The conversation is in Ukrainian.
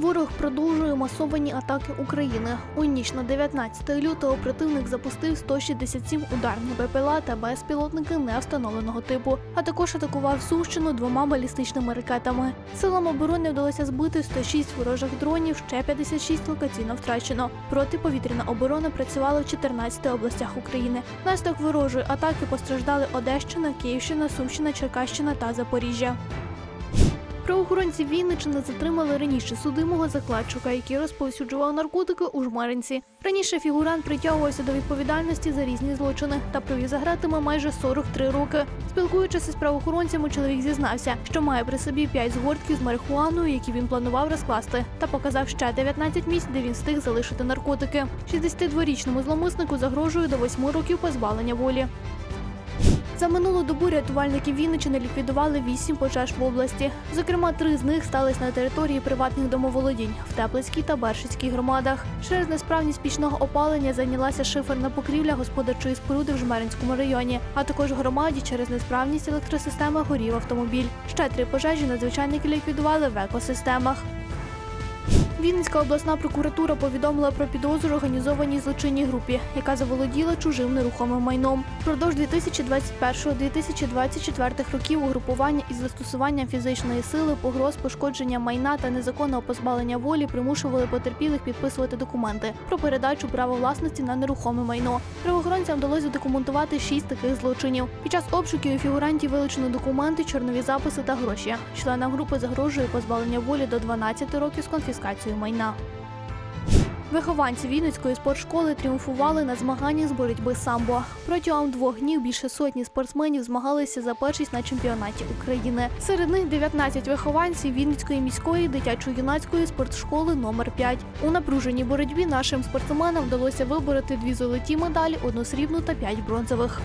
Ворог продовжує масовані атаки України. У ніч на 19 лютого противник запустив 167 ударних БПЛА та безпілотники невстановленого типу, а також атакував Сумщину двома балістичними ракетами. Силам оборони вдалося збити 106 ворожих дронів, ще 56 локаційно втрачено. Протиповітряна оборона працювала в 14 областях України. Внаслідок ворожої атаки постраждали Одещина, Київщина, Сумщина, Черкащина та Запоріжжя. Правоохоронці Вінничини затримали раніше судимого закладчика, який розповсюджував наркотики у жмеринці. Раніше фігурант притягувався до відповідальності за різні злочини та провів за гратами майже 43 роки. Спілкуючись із правоохоронцями, чоловік зізнався, що має при собі 5 згортків з марихуаною, які він планував розкласти, та показав ще 19 місць, де він встиг залишити наркотики. 62-річному зломиснику загрожує до 8 років позбавлення волі. За минулу добу рятувальники Вінничини ліквідували вісім пожеж в області. Зокрема, три з них стались на території приватних домоволодінь в Теплицькій та Бершицькій громадах. Через несправність пічного опалення зайнялася шиферна покрівля господарчої споруди в Жмеринському районі, а також громаді через несправність електросистеми горів автомобіль. Ще три пожежі надзвичайники ліквідували в екосистемах. Вінницька обласна прокуратура повідомила про підозру організованій злочинній групі, яка заволоділа чужим нерухомим майном. Впродовж 2021-2024 років угрупування із застосуванням фізичної сили, погроз, пошкодження майна та незаконного позбавлення волі примушували потерпілих підписувати документи про передачу права власності на нерухоме майно. Правоохоронцям вдалося задокументувати шість таких злочинів. Під час обшуків у фігурантів вилучено документи, чорнові записи та гроші. Членам групи загрожує позбавлення волі до 12 років з конфіскацією майна. Вихованці Вінницької спортшколи тріумфували на змаганнях з боротьби самбо. Протягом двох днів більше сотні спортсменів змагалися за першість на чемпіонаті України. Серед них 19 вихованців Вінницької міської дитячо-юнацької спортшколи номер 5 У напруженій боротьбі нашим спортсменам вдалося вибороти дві золоті медалі, одну срібну та п'ять бронзових.